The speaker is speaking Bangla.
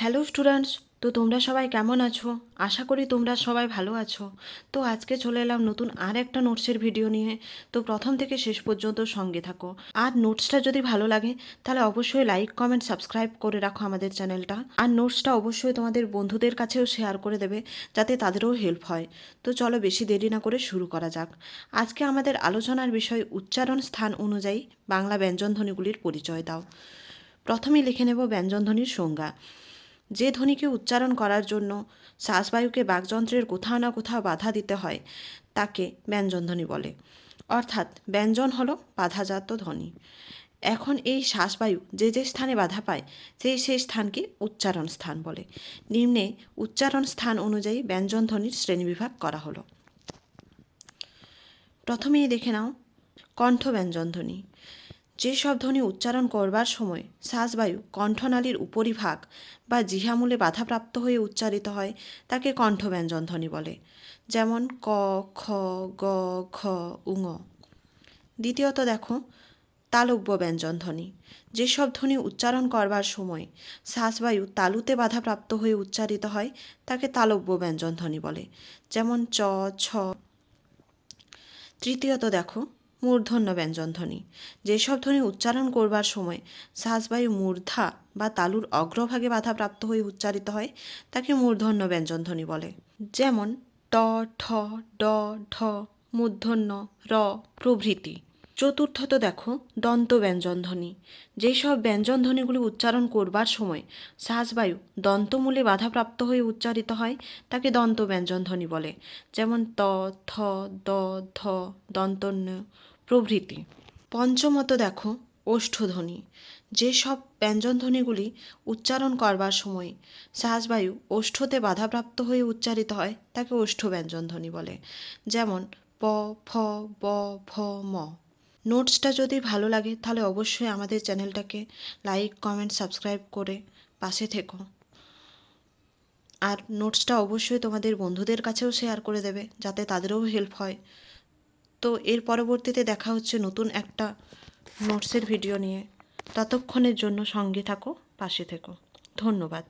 হ্যালো স্টুডেন্টস, তো তোমরা সবাই কেমন আছো? আশা করি তোমরা সবাই ভালো আছো। তো আজকে চলে এলাম নতুন আর একটা নোটসের ভিডিও নিয়ে। তো প্রথম থেকে শেষ পর্যন্ত সঙ্গে থাকো। আর নোটসটা যদি ভালো লাগে, তাহলে অবশ্যই লাইক, কমেন্ট, সাবস্ক্রাইব করে রাখো আমাদের চ্যানেলটা। আর নোটসটা অবশ্যই তোমাদের বন্ধুদের কাছেও শেয়ার করে দেবে, যাতে তাদেরও হেল্প হয়। তো চলো বেশি দেরি না করে শুরু করা যাক। আজকে আমাদের আলোচনার বিষয় উচ্চারণ স্থান অনুযায়ী বাংলা ব্যঞ্জনধ্বনিগুলির পরিচয় দাও। প্রথমেই লিখে নেব ব্যঞ্জনধ্বনির সংজ্ঞা। যে ধ্বনিকে উচ্চারণ করার জন্য শ্বাসবায়ুকে বাকযন্ত্রের কোথাও না কোথাও বাধা দিতে হয়, তাকে ব্যঞ্জনধ্বনি বলে। অর্থাৎ ব্যঞ্জন হলো বাধাজাত ধ্বনি। এখন এই শ্বাসবায়ু যে যে স্থানে বাধা পায়, সেই সেই স্থানকে উচ্চারণ স্থান বলে। নিম্নে উচ্চারণ স্থান অনুযায়ী ব্যঞ্জনধ্বনির শ্রেণীবিভাগ করা হলো। প্রথমেই দেখে নাও কণ্ঠ ব্যঞ্জনধ্বনি যেসব ধ্বনি উচ্চারণ করবার সময় শ্বাসবায়ু, কণ্ঠনালীর উপরিভাগ বা জিহামূলে বাধাপ্রাপ্ত হয়ে উচ্চারিত হয়, তাকে কণ্ঠব্যঞ্জন ধ্বনি বলে। যেমন ক, খ, গ, ঘ উঙ দ্বিতীয়ত দেখো তালব্য ব্যঞ্জন ধ্বনি যেসব ধ্বনি উচ্চারণ করবার সময় শ্বাসবায়ু তালুতে বাধাপ্রাপ্ত হয়ে উচ্চারিত হয়, তাকে তালব্য ব্যঞ্জন ধ্বনি বলে। যেমন চ, ছ। তৃতীয়ত দেখো মূর্ধন্য ব্যঞ্জনধ্বনি যেসব ধ্বনি উচ্চারণ করবার সময় শ্বাসবায়ু মূর্ধা বা তালুর অগ্রভাগে বাধাপ্রাপ্ত হয়ে উচ্চারিত হয়, তাকে মূর্ধন্য ব্যঞ্জনধ্বনি বলে। যেমন, ট, ঠ, ড, ঢ, মূর্ধন্য, র প্রভৃতি। চতুর্থত দেখো, দন্ত ব্যঞ্জনধ্বনি। যেসব ব্যঞ্জনধ্বনিগুলি উচ্চারণ করবার সময় শ্বাসবায়ু দন্তমূলে বাধাপ্রাপ্ত হয়ে উচ্চারিত হয়, তাকে দন্ত ব্যঞ্জনধ্বনি বলে। যেমন ত, থ, দ, ধ, দন্তন্য প্রভৃতি। পঞ্চমত দেখো, ওষ্ঠধ্বনি। যেসব ব্যঞ্জনধ্বনিগুলি উচ্চারণ করবার সময় শ্বাসবায়ু ওষ্ঠতে বাধাপ্রাপ্ত হয়ে উচ্চারিত হয়, তাকে ওষ্ঠ ব্যঞ্জনধ্বনি বলে। যেমন প, ফ, ব, ভ, ম। নোটসটা যদি ভালো লাগে, তাহলে অবশ্যই আমাদের চ্যানেলটাকে লাইক কমেন্ট সাবস্ক্রাইব করে পাশে থেকো। আর নোটসটা অবশ্যই তোমাদের বন্ধুদের কাছেও শেয়ার করে দেবে, যাতে তাদেরও হেল্প হয়। তো এর পরবর্তীতে দেখা হচ্ছে নতুন একটা নোটসের ভিডিও নিয়ে। ততক্ষণের জন্য সঙ্গে থাকো, পাশে থেকো। ধন্যবাদ।